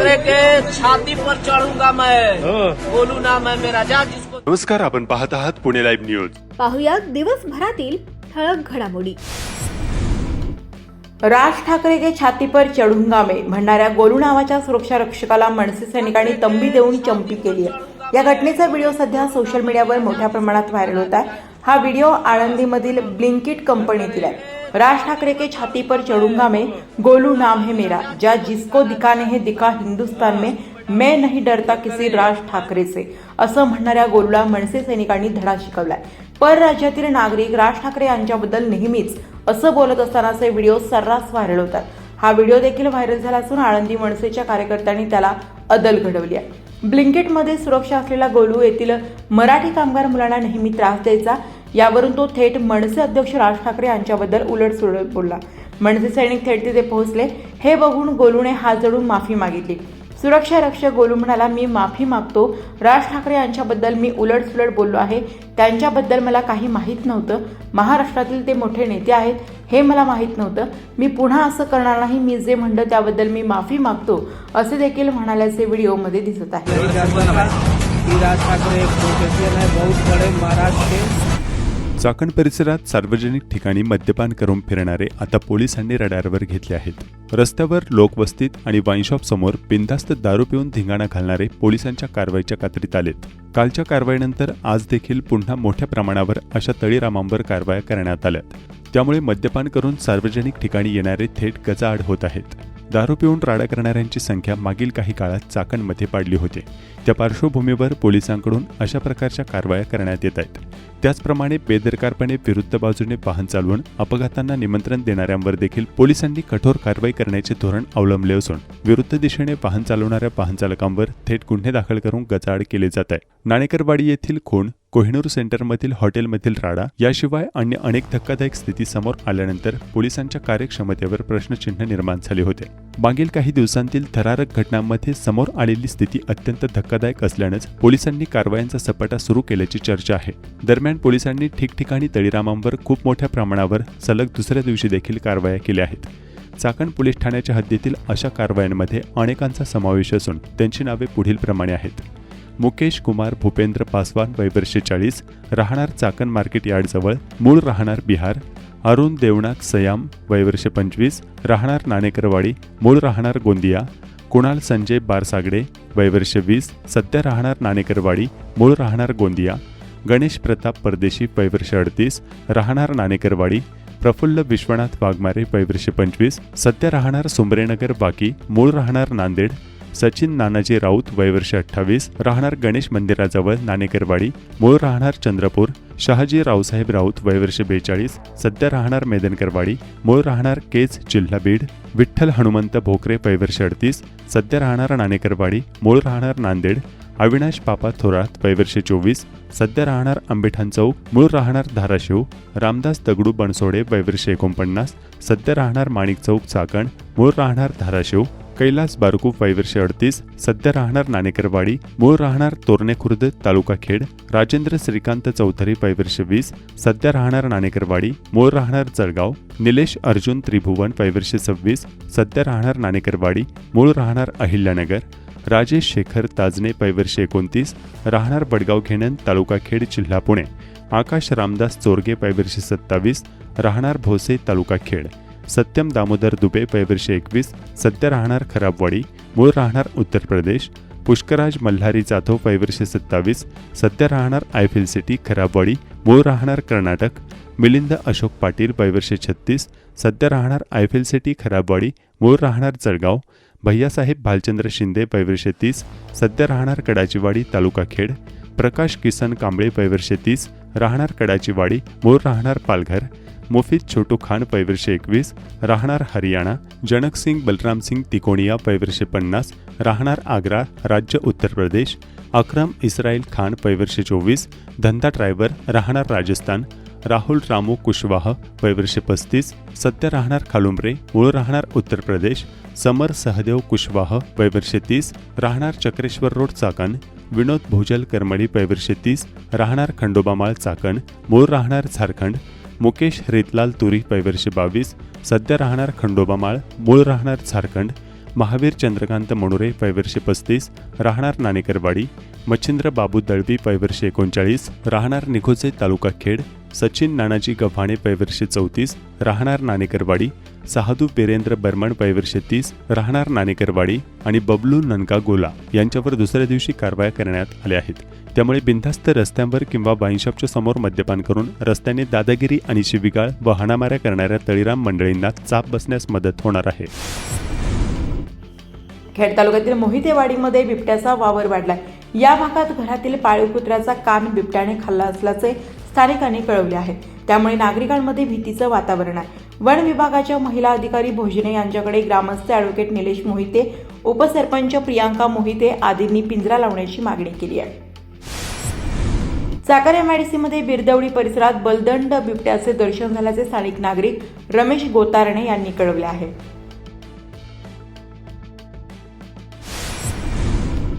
ठाकरे के छाती पर चढ़ूंगा मैं। गोलू नाम है मेरा जा जिसको नमस्कार आपण पाहत आहात पुणे लाईव्ह न्यूज. पाहुयात दिवसभरातील ठळक घडामोडी. राज ठाकरे के छाती पर चढूंगा में म्हणणाऱ्या गोलू नावाच्या सुरक्षा रक्षकाला मनसे सैनिकांनी तंबी देऊन चंपी केली आहे. या घटनेचा व्हिडिओ सध्या सोशल मीडियावर मोठ्या प्रमाणात व्हायरल होत आहे. हा व्हिडिओ आळंदीमधील ब्लिंकिट कंपनीतील आहे. राज ठाकरे के छाती पर चढूंगा मैं गोलू नाम है मेरा। ज्या जिसको दिखाने है दिखा हिंदुस्तान में। मैं नहीं डरता किसी राज ठाकरे से। असं म्हणणाऱ्या गोलूला मनसे सैनिकांनी धडा शिकवलाय. परराज्यातील नागरिक राज ठाकरे यांच्याबद्दल नेहमीच असं बोलत असतानाचे व्हिडिओ सर्रास व्हायरल होतात. हा व्हिडिओ देखील व्हायरल झाला असून आळंदी मनसेच्या कार्यकर्त्यांनी त्याला अदल घडवली आहे. ब्लिंकेटमध्ये सुरक्षा असलेला गोलू येथील मराठी कामगार मुलांना नेहमी त्रास द्यायचा. यावरून तो थेट मनसे अध्यक्ष राज ठाकरे यांच्याबद्दल उलट सुलट बोलला मनसे सैनिक थेट तिथे पोहोचले हे बघून गोलूने हात जोडून माफी मागितली सुरक्षा रक्षक गोलू म्हणाला मी माफी मागतो राज ठाकरे यांच्याबद्दल मी उलटसुलट बोललो आहे त्यांच्याबद्दल मला काही माहीत नव्हतं महाराष्ट्रातील ते मोठे नेते आहेत हे मला माहीत नव्हतं मी पुन्हा असं करणार नाही मी जे म्हणलं त्याबद्दल मी माफी मागतो असे देखील म्हणाल्याचे व्हिडिओमध्ये दिसत आहे राज ठाकरे बहुत बड़े महाराष्ट्र चाकण परिसरात सार्वजनिक ठिकाणी मद्यपान करून फिरणारे आता पोलिसांनी रडारवर घेतले आहेत. रस्त्यावर लोकवस्तीत आणि वाईनशॉप समोर बिनधास्त दारू पिऊन धिंगाणा घालणारे पोलिसांच्या कारवाईच्या कात्रीत आलेत. कालच्या कारवाईनंतर आज देखील पुन्हा मोठ्या प्रमाणावर अशा तळीरामांवर कारवाया करण्यात आल्यात. त्यामुळे मद्यपान करून सार्वजनिक ठिकाणी येणारे थेट गजाआड होत आहेत. दारू पिऊन राडा करणाऱ्यांची संख्या मागील काही काळात चाकणमध्ये पाडली होती. त्या पार्श्वभूमीवर पोलिसांकडून अशा प्रकारच्या कारवाया करण्यात येत आहेत. त्याचप्रमाणे बेदरकारपणे विरुद्ध बाजूने वाहन चालवून अपघातांना निमंत्रण देणाऱ्यांवर देखील पोलिसांनी कठोर कारवाई करण्याचे धोरण अवलंबले असून विरुद्ध दिशेने वाहन चालवणाऱ्या वाहन चालकांवर थेट गुन्हे दाखल करून गजाआड केले जात आहे. नाणेकरवाडी येथील खूण कोहिनूर सेंटरमधील हॉटेलमधील राडा याशिवाय अन्य अनेक धक्कादायक स्थिती समोर आल्यानंतर पोलिसांच्या कार्यक्षमतेवर प्रश्नचिन्ह निर्माण झाले होते. मागील काही दिवसांतील थरारक घटनांमध्ये समोर आलेली स्थिती अत्यंत धक्कादायक असल्यानंच पोलिसांनी कारवायांचा सपाटा सुरू केल्याची चर्चा आहे. दरम्यान पोलिसांनी ठिकठिकाणी तळीरामांवर खूप मोठ्या प्रमाणावर सलग दुसऱ्या दिवशी देखील कारवाया केल्या आहेत. चाकण पोलीस ठाण्याच्या हद्दीतील अशा कारवायांमध्ये अनेकांचा समावेश असून त्यांची नावे पुढील प्रमाणे आहेत. मुकेश कुमार भूपेंद्र पासवान वय वर्षे चाळीस राहणार चाकण मार्केट यार्डजवळ मूळ राहणार बिहार अरुण देवनाथ सयाम वय वर्ष पंचवीस राहणार नाणेकरवाडी मूळ राहणार गोंदिया कुणाल संजय बारसागडे वय वर्ष वीस सध्या राहणार नाणेकरवाडी मूळ राहणार गोंदिया गणेश प्रताप परदेशी वय वर्ष अडतीस राहणार नाणेकरवाडी प्रफुल्ल विश्वनाथ वाघमारे वय वर्ष पंचवीस सध्या राहणार सुमरेनगर बाकी मूळ राहणार नांदेड सचिन नानाजी राऊत वयवर्ष अठ्ठावीस राहणार गणेश मंदिराजवळ नाणेकरवाडी मूळ राहणार चंद्रपूर शहाजी रावसाहेब राऊत वयवर्ष बेचाळीस सध्या राहणार मेदनकरवाडी मूळ राहणार केज जिल्हा बीड विठ्ठल हनुमंत भोकरे वयवर्ष अडतीस सध्या राहणार नाणेकरवाडी मूळ राहणार नांदेड अविनाश पापा थोरात वयवर्ष चोवीस सध्या राहणार आंबेठाण चौक मूळ राहणार धाराशिव रामदास दगडू बनसोडे वयवर्ष एकोणपन्नास सध्या राहणार माणिक चौक चाकण मूळ राहणार धाराशिव कैलास बारकू वय अडतीस सध्या राहणार नाणेकरवाडी मूळ राहणार तोरणे खुर्द तालुका खेड राजेंद्र श्रीकांत चौधरी वय वीस सध्या राहणार नाणेकरवाडी मूळ राहणार जळगाव निलेश अर्जुन त्रिभुवन वय सव्वीस सध्या राहणार नाणेकरवाडी मूळ राहणार अहिल्यानगर राजेश शेखर ताजने वय एकोणतीस राहणार बडगाव घेणन तालुका खेड जिल्हा पुणे आकाश रामदास चोरगे वय सत्तावीस राहणार भोसे तालुका खेड. सत्यम दामोदर दुबे वय एकवीस सध्या राहणार खराबवाडी मूळ राहणार उत्तर प्रदेश पुष्कराज मल्हारी जाधव पैवर्षी सत्तावीस सध्या राहणार आयफिल सिटी खराबवाडी मूळ राहणार कर्नाटक मिलिंद अशोक पाटील पैवर्षी छत्तीस सध्या राहणार आयफिल सिटी खराबवाडी मूळ राहणार जळगाव भैयासाहेब भालचंद्र शिंदे वय तीस सध्या राहणार कडाचीवाडी तालुका खेड प्रकाश किसन कांबळे वय तीस राहणार कडाचीवाडी मूळ राहणार पालघर मोफित छोटू खान पैवर्षे एकवीस राहणार हरियाणा जनकसिंग बलरामसिंग तिकोणिया पैवर्षे पन्नास राहणार आग्रा राज्य उत्तर प्रदेश अक्रम इस्राईल खान पैवर्षे चोवीस धंदा ड्रायव्हर राहणार राजस्थान राहुल रामू कुशवाह वयवर्ष पस्तीस सत्य राहणार खालुंबरे मूळ राहणार उत्तर प्रदेश समर सहदेव कुशवाह वयवर्ष तीस राहणार चक्रेश्वर रोड चाकण विनोद भोजल करमळी पैवर्षे तीस राहणार खंडोबामाळ चाकण मूळ राहणार झारखंड मुकेश रितलाल तुरी पैवर्षी बावीस सध्या राहणार खंडोबामाळ मूळ राहणार झारखंड महावीर चंद्रकांत मणुरे वयवर्षे पस्तीस राहणार नाणेकरवाडी मच्छिंद्र बाबू दळवी पैवर्षी एकोणचाळीस राहणार निघोजे तालुका खेड सचिन नानाजी गव्हाणे वयवर्षे चौतीस राहणार नाणेकरवाडी सहादू पेरेंद्र बर्मन वयवर्षे तीस राहणार नाणेकरवाडी आणि बबलू ननका गोला यांच्यावर दुसऱ्या दिवशी कारवाया करण्यात आल्या आहेत. त्यामुळे बिनधास्त रस्त्यांवर किंवा वाईनशॉपच्या समोर मद्यपान करून रस्त्याने दादागिरी आणि शिविगाळ व हाणामाऱ्या करणाऱ्या तळीराम मंडळींना चाप बसण्यास मदत होणार आहे. खेड तालुक्यातील मोहितेवाडीमध्ये बिबट्याचा वावर वाढलाय. या भागात घरातील पाळीव कुत्र्याचा कान बिबट्याने खाल्ला असल्याचे स्थानिकांनी कळवले आहे त्यामुळे नागरिकांमध्ये भीतीचं वातावरण आहे. वन विभागाच्या महिला अधिकारी भोजने यांच्याकडे ग्रामस्थ ॲडव्होकेट निलेश मोहिते उपसरपंच प्रियांका मोहिते आदींनी पिंजरा लावण्याची मागणी केली आहे. चाकर एमआयडीसीमध्ये बिरदवडी परिसरात बलदंड बिबट्याचे दर्शन झाल्याचे स्थानिक नागरिक रमेश गोतारणे यांनी कळवले आहे.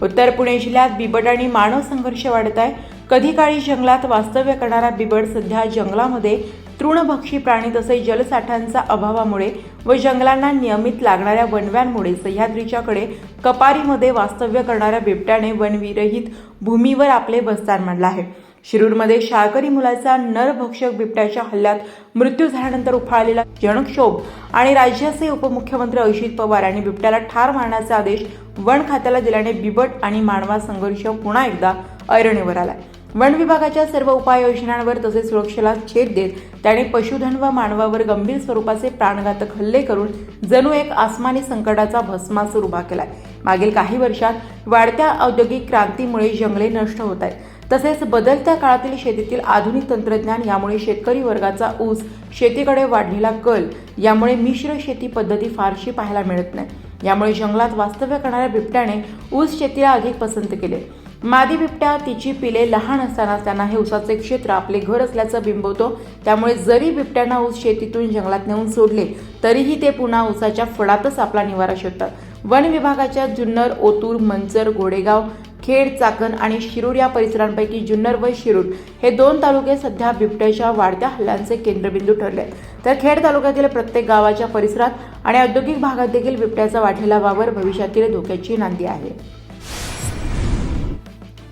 उत्तर पुणे जिल्ह्यात बिबट आणि मानव संघर्ष वाढत आहे. कधी काळी जंगलात वास्तव्य करणारा बिबट सध्या जंगलामध्ये तृणभक्षी प्राणी तसे जलसाठ्यांचा अभावामुळे व जंगलांना नियमित लागणाऱ्या वनव्यांमुळे सह्याद्रीच्याकडे कपारीमध्ये वास्तव्य करणाऱ्या बिबट्याने वनविरहित भूमीवर आपले बस्तान मांडलं आहे. शिरूरमध्ये शाळकरी मुलाचा नरभक्षक बिबट्याच्या हल्ल्यात मृत्यू झाल्यानंतर उफाळलेला जनक्षोभ आणि राज्याचे उपमुख्यमंत्री अजित पवार यांनी बिबट्याला ठार मारण्याचे आदेश वन खात्याला दिल्याने बिबट आणि मानवा संघर्ष पुन्हा एकदा ऐरणीवर आहे वन विभागाच्या सर्व उपाययोजनांवर तसेच सुरक्षेला छेद देत त्याने पशुधन व मानवावर गंभीर स्वरूपाचे प्राणघातक हल्ले करून जणू एक आसमानी संकटाचा भस्मासूर उभा केलाय. मागील काही वर्षात वाढत्या औद्योगिक क्रांतीमुळे जंगले नष्ट होत आहेत. तसेच बदलत्या काळातील शेतीतील आधुनिक तंत्रज्ञान यामुळे शेतकरी वर्गाचा ऊस शेतीकडे वाढलेला कल यामुळे मिश्र शेती पद्धती फारशी पाहायला मिळत नाही. यामुळे जंगलात वास्तव्य करणाऱ्या बिबट्याने ऊस शेतीला अधिक पसंत केले. मादी बिबट्या तिची पिले लहान असताना त्यांना हे ऊसाचे क्षेत्र आपले घर असल्याचं बिंबवतो. त्यामुळे जरी बिबट्यांना ऊस शेतीतून जंगलात नेऊन सोडले तरीही ते पुन्हा ऊसाच्या फळातच आपला निवारा शोधतात. वन विभागाच्या जुन्नर ओतूर मंचर गोडेगाव खेड चाकण आणि शिरूर या परिसरांपैकी जुन्नर व शिरूर हे दोन तालुके सध्या बिबट्याच्या वाढत्या हल्ल्यांचे केंद्रबिंदू ठरले. आहेत तर खेड तालुक्यातील प्रत्येक गावाच्या परिसरात आणि औद्योगिक भागात देखील बिबट्याचा वाढलेला वावर भविष्यातील धोक्याची नांदी आहे.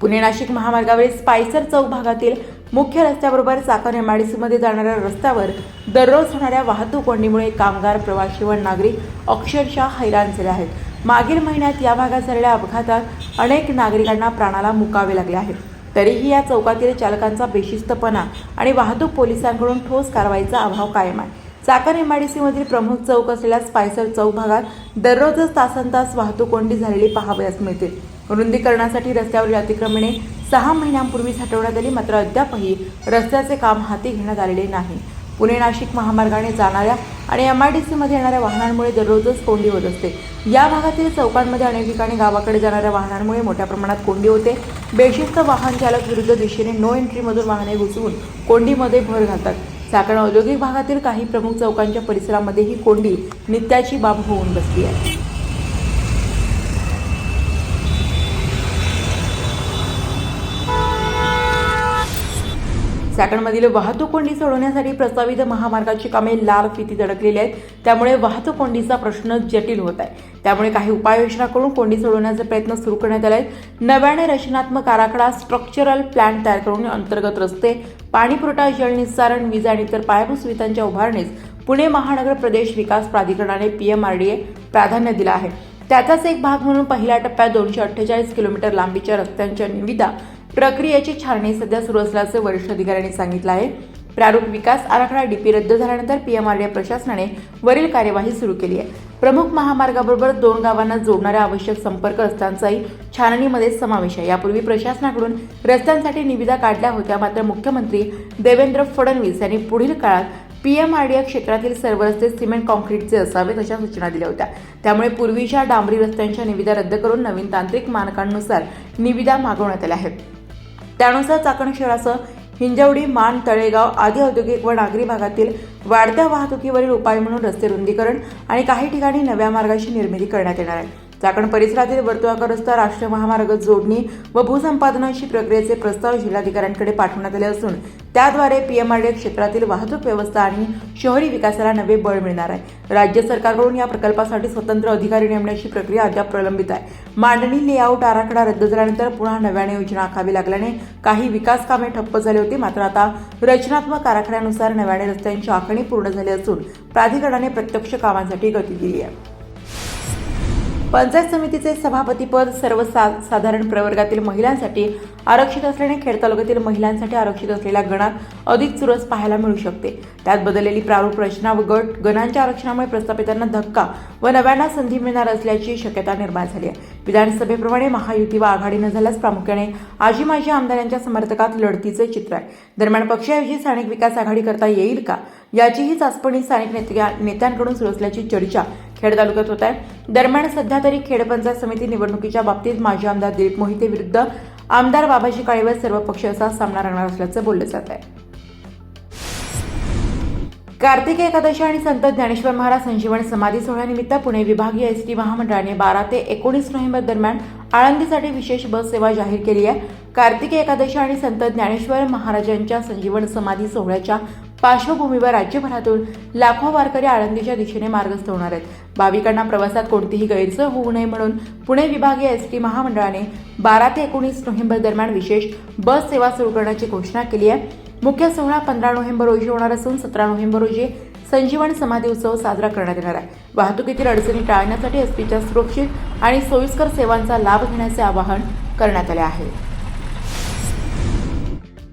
पुणे नाशिक महामार्गावरील स्पायसर चौक भागातील मुख्य रस्त्याबरोबर चाकण एमआयडीसीमध्ये जाणाऱ्या रस्त्यावर दररोज होणाऱ्या वाहतूक कोंडीमुळे कामगार प्रवासी व नागरिक अक्षरशः हैराण झाले आहेत. मागील महिन्यात या भागात झालेल्या अपघातात अनेक नागरिकांना प्राणाला मुकावे लागले आहेत. तरीही या चौकातील चालकांचा बेशिस्तपणा आणि वाहतूक पोलिसांकडून ठोस कारवाईचा अभाव कायम आहे. चाकण एमआयडीसीमधील प्रमुख चौक असलेल्या स्पायसर चौक भागात दररोजच तासन तास वाहतूक कोंडी झालेली पाहावयास मिळते. रुंदीकरणासाठी रस्त्यावरील अतिक्रमणे सहा महिन्यांपूर्वीच हटवण्यात आली मात्र अद्यापही रस्त्याचे काम हाती घेण्यात आलेले नाही. पुणे नाशिक महामार्गाने जाणाऱ्या आणि एम आय डी सीमध्ये येणाऱ्या वाहनांमुळे दररोजच कोंडी होत असते. या भागातील चौकांमध्ये अनेक ठिकाणी गावाकडे जाणाऱ्या वाहनांमुळे मोठ्या प्रमाणात कोंडी होते. बेशिस्त वाहन चालक विरुद्ध दिशेने नो एंट्रीमधून वाहने घुसवून कोंडीमध्ये भर घालतात. साकण औद्योगिक भागातील काही प्रमुख चौकांच्या परिसरामध्ये ही कोंडी नित्याची बाब होऊन बसली आहे. चाकणमधील वाहतूक कोंडी सोडवण्यासाठी प्रस्तावित महामार्गाची कामे लाल फितीत अडकलेली आहेत. त्यामुळे वाहतूक कोंडीचा प्रश्न जटिल होत आहे. त्यामुळे काही उपाययोजना करून कोंडी सोडवण्याचे प्रयत्न सुरू करण्यात आले आहेत. नव्याने रचनात्मक आराखडा स्ट्रक्चरल प्लॅन तयार करून अंतर्गत रस्ते पाणीपुरवठा जलनिस्सारण वीज आणि इतर पायाभूत सुविधांच्या उभारणीस पुणे महानगर प्रदेश विकास प्राधिकरणाने पीएमआरडीए प्राधान्य दिलं आहे. त्याचाच एक भाग म्हणून पहिल्या टप्प्यात दोनशे अठ्ठेचाळीस किलोमीटर लांबीच्या रस्त्यांच्या निविदा प्रक्रियेची छाननी सध्या सुरू असल्याचं वरिष्ठ अधिकाऱ्यांनी सांगितलं आहे. प्रारूप विकास आराखडा डीपी रद्द झाल्यानंतर पीएमआरडीए प्रशासनाने वरील कार्यवाही सुरू केली आहे. प्रमुख महामार्गाबरोबर दोन गावांना जोडणाऱ्या आवश्यक संपर्क रस्त्यांचाही छाननीमध्ये समावेश आहे. यापूर्वी प्रशासनाकडून रस्त्यांसाठी निविदा काढल्या होत्या. मात्र मुख्यमंत्री देवेंद्र फडणवीस यांनी पुढील काळात पीएमआरडीए क्षेत्रातील सर्व रस्ते सिमेंट कॉन्क्रीटचे असावेत अशा सूचना दिल्या होत्या. त्यामुळे पूर्वीच्या डांबरी रस्त्यांच्या निविदा रद्द करून नवीन तांत्रिक मानकांनुसार निविदा मागवण्यात आल्या आहेत. त्यानुसार चाकण शहरासह हिंजवडी मान तळेगाव आदी औद्योगिक व नागरी भागातील वाढत्या वाहतुकीवरील उपाय म्हणून रस्ते रुंदीकरण आणि काही ठिकाणी नव्या मार्गाची निर्मिती करण्यात येणार आहे. चाकण परिसरातील वर्तुळाकार रस्ता राष्ट्रीय महामार्ग जोडणी व भूसंपादनाशी प्रक्रियेचे प्रस्ताव जिल्हाधिकाऱ्यांकडे पाठवण्यात आले असून त्याद्वारे पीएमआरडीए क्षेत्रातील वाहतूक व्यवस्था आणि शहरी विकासाला नवे बळ मिळणार आहे. राज्य सरकारकडून या प्रकल्पासाठी स्वतंत्र अधिकारी नेमण्याची प्रक्रिया अद्याप प्रलंबित आहे. मांडणी लेआउट आराखडा रद्द झाल्यानंतर पुन्हा नव्याने योजना आखावी लागल्याने काही विकास कामे ठप्प झाली होती. मात्र आता रचनात्मक आराखड्यानुसार नव्याने रस्त्यांची आखणी पूर्ण झाली असून प्राधिकरणाने प्रत्यक्ष कामांसाठी गती दिली आहे. पंचायत समितीचे सभापतीपद सर्वसाधारण प्रवर्गातील महिलांसाठी आरक्षित असल्याने खेड तालुक्यातील महिलांसाठी आरक्षित असलेल्या गणात अधिक चुरस पाहायला मिळू शकते. त्यात बदललेली प्रारूप रचना व गट गणांच्या आरक्षणामुळे प्रस्थापितांना धक्का व नव्यांना संधी मिळणार असल्याची शक्यता निर्माण झाली आहे. विधानसभेप्रमाणे महायुती व आघाडी न झाल्यास प्रामुख्याने आजी माजी आमदारांच्या समर्थकात लढतीचे चित्र आहे. दरम्यान पक्षाऐवजी स्थानिक विकास आघाडी करता येईल का? याचीही चाचपणी स्थानिक नेत्या- नेत्यांकडून सुरू असल्याची चर्चा खेड तालुक्यात होत आहे. दरम्यान सध्या तरी खेड पंचायत समिती निवडणुकीच्या बाबतीत माजी आमदार दिलीप मोहिते विरुद्ध आमदार बाबाजी काळेवर सर्व पक्ष असा सामना रंगणार असल्याचं बोललं जात आहे. कार्तिक एकादशी आणि संत ज्ञानेश्वर महाराज संजीवन समाधी सोहळ्यानिमित्त पुणे विभागीय एस टी महामंडळाने बारा ते एकोणीस नोव्हेंबर दरम्यान आळंदीसाठी विशेष बस सेवा जाहीर केली आहे. कार्तिक एकादशी आणि संत ज्ञानेश्वर महाराजांच्या संजीवन समाधी सोहळ्याच्या पार्श्वभूमीवर राज्यभरातून लाखो वारकरी आळंदीच्या दिशेने मार्गस्थ होणार आहेत. भाविकांना प्रवासात कोणतीही गैरसोय होऊ नये म्हणून पुणे विभागीय एस टी महामंडळाने बारा ते एकोणीस नोव्हेंबर दरम्यान विशेष बस सेवा सुरू करण्याची घोषणा केली आहे. मुख्य सोहळा पंधरा नोव्हेंबर रोजी होणार असून सतरा नोव्हेंबर रोजी संजीवन समाधी उत्सव साजरा करण्यात येणार आहे. वाहतुकीतील अडचणी टाळण्यासाठी एस टीच्या सुरक्षित आणि सोयीस्कर सेवांचा लाभ घेण्याचे आवाहन करण्यात आले आहे.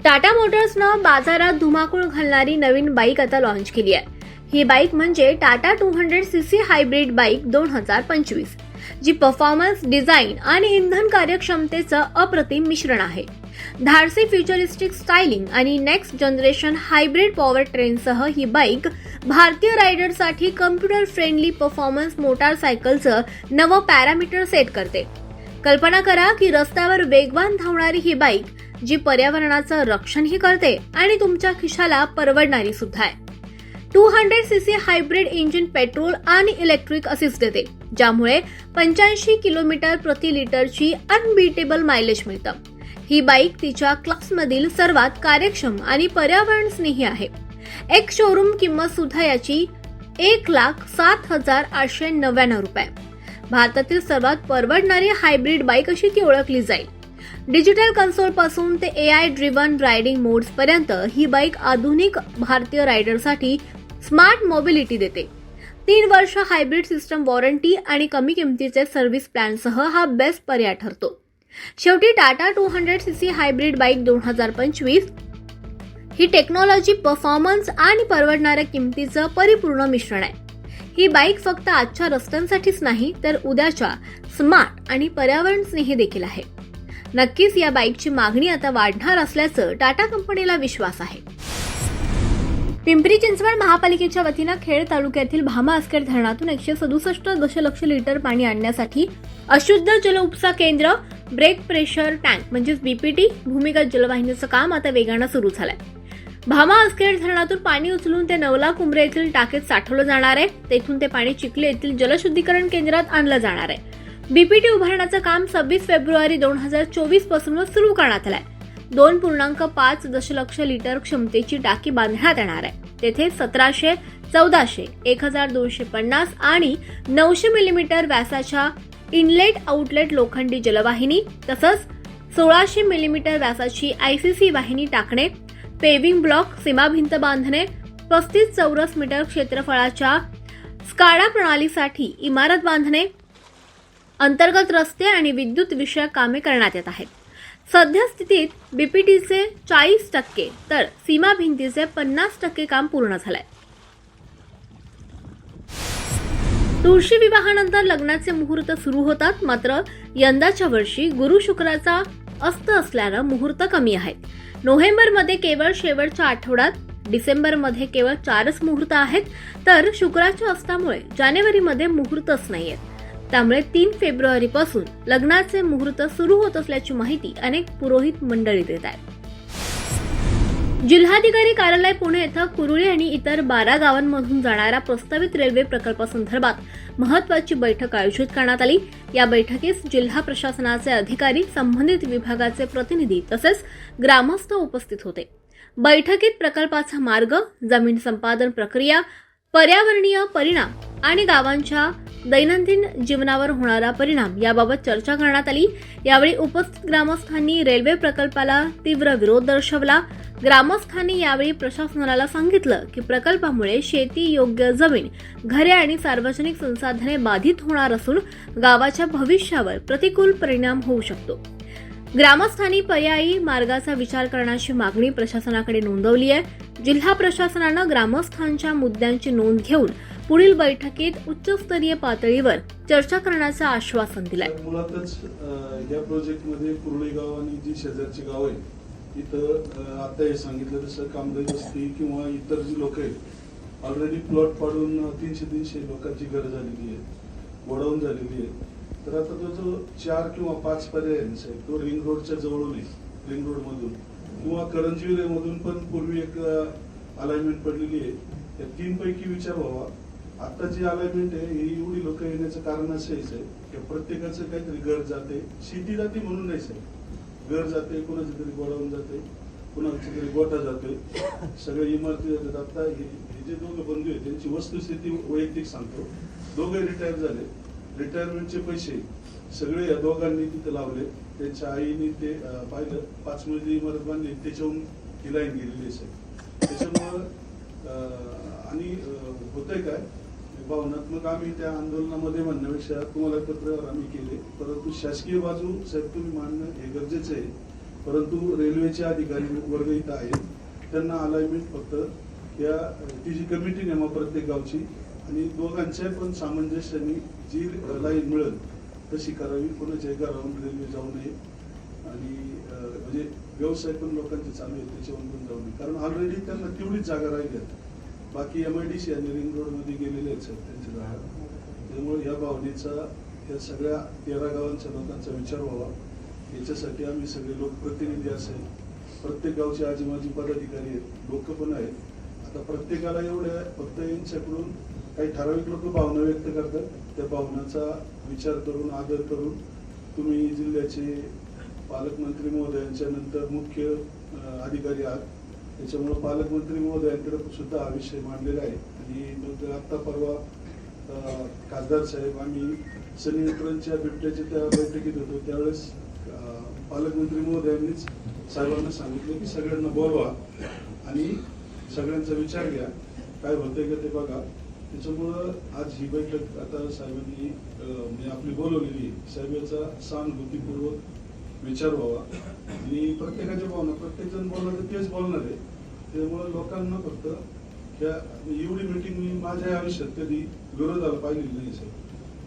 टाटा मोटर्सनं बाजारात धुमाकूळ घालणारी नवीन बाईक आता लॉन्च केली आहे. ही बाईक म्हणजे Tata two hundred C C hybrid bike दोन हजार पंचवीस जी परफॉर्मन्स डिझाईन आणि इंधन कार्यक्षमतेचं अप्रतिम मिश्रण आहे. धाडसी फ्युचरिस्टिक स्टायलिंग आणि नेक्स्ट जनरेशन हायब्रिड पॉवर ट्रेनसह ही बाईक भारतीय रायडरसाठी कम्प्युटर फ्रेंडली परफॉर्मन्स मोटारसायकलचं नवं पॅरामीटर सेट करते. कल्पना करा की रस्त्यावर वेगवान धावणारी ही बाईक जी पर्यावरणाचं रक्षणही करते आणि तुमच्या खिशाला परवडणारी सुद्धा आहे. Two hundred CC hybrid engine petrol आणि इलेक्ट्रिक असिस्ट देते ज्यामुळे पंच्याऐंशी किलोमीटर प्रति लिटरची अनबीटेबल मायलेज मिळतं. ही बाईक तिच्या क्लासमधील सर्वात कार्यक्षम आणि पर्यावरण स्नेही आहे. एक शोरूम किंमत सुद्धा याची एक लाख सात हजार आठशे नव्याण्णव रुपये. भारतातील सर्वात परवडणारी हायब्रिड बाईक अशी ती ओळखली जाईल. डिजिटल कन्सोलपासून ते A I driven riding modes पर्यंत ही बाईक आधुनिक भारतीय रायडरसाठी स्मार्ट मोबिलिटी देते. तीन वर्ष हायब्रिड सिस्टम वॉरंटी आणि कमी किमतीचे सर्व्हिस प्लॅनसह हा बेस्ट पर्याय ठरतो. शेवटी Tata two hundred C C hybrid bike दोन हजार पंचवीस ही टेक्नॉलॉजी परफॉर्मन्स आणि परवडणाऱ्या किमतीचं परिपूर्ण मिश्रण आहे. ही बाईक फक्त आजच्या रस्त्यांसाठीच नाही तर उद्याच्या स्मार्ट आणि पर्यावरण स्नेही देखील आहे. नक्कीच या बाईकची मागणी आता वाढणार असल्याचं टाटा कंपनीला विश्वास आहे. पिंपरी चिंचवड महापालिकेच्या वतीनं खेड तालुक्यातील भामा धरणातून एकशे सदुसष्ट दशलक्ष लिटर पाणी आणण्यासाठी अशुद्ध जल उपसा केंद्र ब्रेक प्रेशर टँक म्हणजेच बीपीटी भूमिगत जलवाहिनीचं काम आता वेगानं सुरू झालंय. भामा आस्केड धरणातून पाणी उचलून ते नवला कुंभरे येथील टाकीत साठवलं जाणार आहे. तेथून ते पाणी चिखले येथील जलशुद्धीकरण केंद्रात आणलं जाणार आहे. बीपीटी उभारण्याचं काम सव्वीस फेब्रुवारी दोन हजार चोवीसपासून सुरू करण्यात आलंय. दोन पूर्णांक पाच दशलक्ष लिटर क्षमतेची टाकी बांधण्यात येणार आहे. तेथे सतराशे चौदाशे एक हजार दोनशे पन्नास आणि नऊशे मिलीमीटर व्यासाच्या इनलेट आउटलेट लोखंडी जलवाहिनी तसंच सोळाशे मिलीमीटर व्यासाची आयसीसी वाहिनी टाकणे पेविंग ब्लॉक सीमाभिंत बांधणे पस्तीस चौरस मीटर क्षेत्रफळाच्या स्काडा प्रणालीसाठी इमारत बांधणे अंतर्गत रस्ते आणि विद्युत विषयक कामे करण्यात येत आहेत. सध्या स्थितीत बीपीटीचे चाळीस टक्के तर सीमा भिंतीचे पन्नास टक्के काम पूर्ण झालंय. तुळशी विवाहानंतर लग्नाचे मुहूर्त सुरू होतात मात्र यंदाच्या वर्षी गुरु शुक्राचा अस्त असल्यानं मुहूर्त कमी आहेत. नोव्हेंबरमध्ये केवळ शेवटच्या आठवड्यात डिसेंबरमध्ये केवळ चारच मुहूर्त आहेत तर शुक्राच्या अस्तामुळे जानेवारीमध्ये मुहूर्तच नाही आहेत त्यामुळे तीन फेब्रुवारीपासून लग्नाचे मुहूर्त सुरू होत असल्याची माहिती अनेक पुरोहित मंडळी देत आहेत. जिल्हाधिकारी कार्यालय पुणे येथे कुरुळी आणि इतर बारा गावांमधून जाणाऱ्या प्रस्तावित रेल्वे प्रकल्पासंदर्भात महत्वाची बैठक आयोजित करण्यात आली. या बैठकीस जिल्हा प्रशासनाचे अधिकारी संबंधित विभागाचे प्रतिनिधी तसेच ग्रामस्थ उपस्थित होते. बैठकीत प्रकल्पाचा मार्ग जमीन संपादन प्रक्रिया पर्यावरणीय परिणाम आणि गावांच्या दैनंदिन जीवनावर होणारा परिणाम याबाबत चर्चा करण्यात आली. यावेळी उपस्थित ग्रामस्थांनी रेल्वे प्रकल्पाला तीव्र विरोध दर्शवला. ग्रामस्थांनी यावेळी प्रशासनाला सांगितलं की प्रकल्पामुळे शेती योग्य जमीन घरे आणि सार्वजनिक संसाधने बाधित होणार असून गावाच्या भविष्यावर प्रतिकूल परिणाम होऊ शकतो. ग्रामस्थांनी पर्यायी मार्गाचा विचार करण्याची मागणी प्रशासनाकडे नोंदवली आहे. जिल्हा प्रशासनानं ग्रामस्थांच्या मुद्द्यांची नोंद घेऊन पुढील बैठकीत उच्चस्तरीय पातळीवर चर्चा करण्याचं आश्वासन दिलंय. मुळातच अं, या प्रोजेक्टमध्ये कुर्ली गाव आणि जी शेजारची गाव आहे इथं आता हे सांगितलं तसं कामगारी वस्ती किंवा इतर जी लोक आहेत ऑलरेडी प्लॉट पाडून तीनशे तीनशे लोकांची गरज झालेली आहे वडवून झालेली आहे तर आता तो जो चार किंवा पाच पर्याय आहे साहेब तो रिंग रोडच्या जवळून आहे रिंग रोड मधून. किंवा करंजीवरे मधून पण पूर्वी एक अलाइनमेंट पडलेली आहे. त्या तीन पैकी विचार व्हावा. आता जी अलाइनमेंट आहे ही एवढी लोक येण्याचं कारण असं आहे की प्रत्येकाचं काहीतरी घर जाते. शेती जाते म्हणून नाही साहेब. घर जाते कोणाचं तरी गोडाऊन जाते कोणाचं तरी गोठा जातोय. सगळे इमारती जातात. आता हे हे जे दोघं बंधू आहेत त्यांची वस्तुस्थिती वैयक्तिक सांगतो. दोघे रिटायर झाले. रिटायरमेंटचे पैसे सगळे या दोघांनी तिथे लावले. त्यांच्या आईने ते पाहिलं. पाच मजली इमारत बांधली. त्याच्याहून ही लाईन गेलेली आहे त्याच्यामुळं आणि होतंय काय? भावनात्मक आम्ही त्या आंदोलनामध्ये म्हणण्यापेक्षा तुम्हाला पत्रावर आम्ही केले. परंतु शासकीय बाजू साहेब तुम्ही मानणं हे गरजेचं आहे. परंतु रेल्वेचे अधिकारी वर्ग इथं आहेत. त्यांना अलाइनमेंट फक्त या ती जी कमिटी नेमा प्रत्येक गावची आणि दोघांच्या पण सामंजस्याने जी लाईन मिळेल तशी करावी. कोणाच्या घरावरून रेल्वे जाऊ नये. आणि म्हणजे व्यवसाय पण लोकांचे चालू आहेत त्याच्यावरून पण जाऊ नये. कारण ऑलरेडी त्यांना तेवढीच जागा राहिली आहेत. बाकी एम आय डी सी आणि रिंग रोडमध्ये गेलेले आहेत सर त्यांच्या जागा. त्यामुळे या भावनेचा या सगळ्या तेरा गावांच्या लोकांचा विचार व्हावा. याच्यासाठी आम्ही सगळे लोकप्रतिनिधी असेल. प्रत्येक गावचे आजी माजी पदाधिकारी आहेत लोक पण आहेत. आता प्रत्येकाला एवढ्या फक्त यांच्याकडून काही ठराविक लोक भावना व्यक्त करतात. त्या भावनाचा विचार करून आदर करून तुम्ही जिल्ह्याचे पालकमंत्री महोदयांच्या नंतर मुख्य अधिकारी आहात. त्याच्यामुळं पालकमंत्री महोदयांकडे सुद्धा हा विषय मांडलेला आहे. आणि नंतर आता परवा खासदार साहेब आम्ही संनियंत्रणच्या बिबट्याच्या त्या बैठकीत होतो. त्यावेळेस पालकमंत्री महोदयांनीच साहेबांना सांगितलं की सगळ्यांना बोलवा आणि सगळ्यांचा विचार घ्या. काय होतंय का ते बघा. त्याच्यामुळं आज ही बैठक आता साहेबांनी म्हणजे आपली बोलवलेली साहेबांचा सहानुभूतीपूर्वक विचार व्हावा. आणि प्रत्येकाच्या भावना प्रत्येक जण बोलला तर तेच बोलणार आहे. त्यामुळं लोकांना फक्त त्या एवढी मिटिंग मी माझ्या आयुष्यात कधी विरोधाला पाहिलेली नाही साहेब.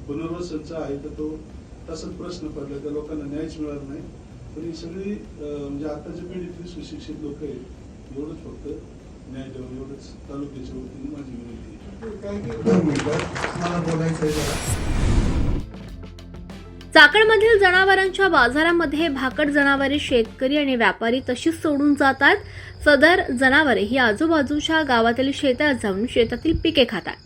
पुनर्वसनचा आहे तर तो तसाच प्रश्न पडला त्या लोकांना न्यायच मिळाला नाही. पण ही सगळी म्हणजे आताच्या पिढीतली सुशिक्षित लोक आहेत. एवढंच फक्त न्याय देऊन एवढंच तालुक्याच्या वतीने माझी विनंती आहे. चाकणमधील जनावरांच्या बाजारामध्ये भाकड जनावरे शेतकरी आणि व्यापारी तशीच सोडून जातात. सदर जनावरे ही आजूबाजूच्या गावातील शेतात जाऊन शेतातील पिके खातात.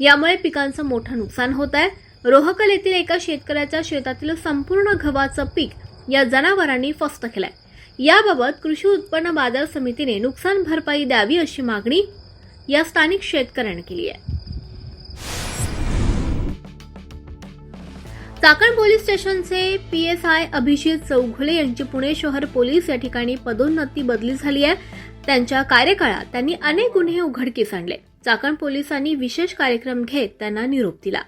यामुळे पिकांचं मोठं नुकसान होत आहे. रोहकल येथील एका शेतकऱ्याच्या शेतातील संपूर्ण गव्हाचं पीक या जनावरांनी फस्त केलंय. याबाबत कृषी उत्पन्न बाजार समितीने नुकसान भरपाई द्यावी अशी मागणी या स्थानिक शेतकऱ्याने केली आहे. चाकण पोलीस स्टेशनचे P S I Abhijit Chaughule यांची पुणे शहर पोलीस या ठिकाणी पदोन्नती बदली झाली आहे. त्यांच्या कार्यकाळात त्यांनी अनेक गुन्हे उघडकीस आणले. चाकण पोलिसांनी विशेष कार्यक्रम घेत त्यांना निरोप दिला.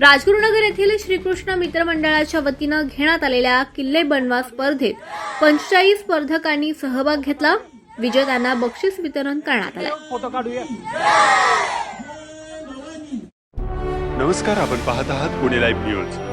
राजगुरुनगर येथील श्रीकृष्ण मित्र मंडळाच्या वतीनं घेण्यात आलेल्या किल्ले बनवा स्पर्धेत पंचेचाळीस स्पर्धकांनी सहभाग घेतला. विजेत्यांना बक्षीस वितरण करण्यात आलं. नमस्कार आपण पाहत आहात पुणे लाईव्ह न्यूज